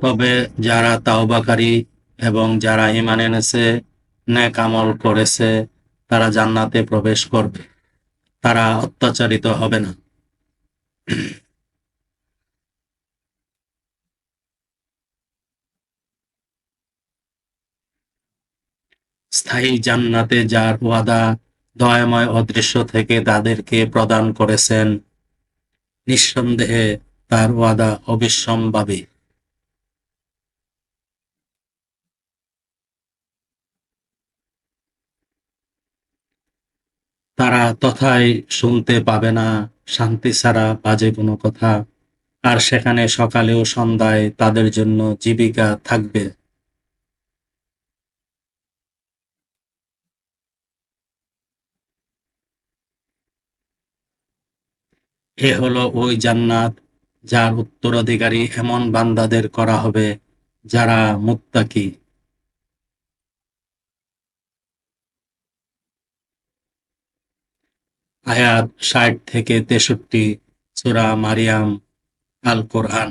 তবে যারা তাওবাকারী এবং যারা ঈমান এনেছে নেক আমল করেছে, তারা জান্নাতে প্রবেশ করবে। তারা অত্যাচারিত হবে না। স্থায়ী জান্নাতে যার ওয়াদা দয়াময় অদৃশ্য থেকে তাদেরকে প্রদান করেছেন, নিঃসন্দেহে তার ওয়াদা অবিসম্ভাবী। তারা তথায় শুনতে পাবে না, শান্তি ছাড়া বাজে কোনো কথা। আর সেখানে সকালে ও সন্ধ্যায় তাদের জন্য জীবিকা থাকবে। এ হলো ওই জান্নাত, যার উত্তরাধিকারী এমন বান্দাদের করা হবে যারা মুত্তাকি। আয়াত ষাট থেকে তেষট্টি সুরা মারিয়াম আল কোরআন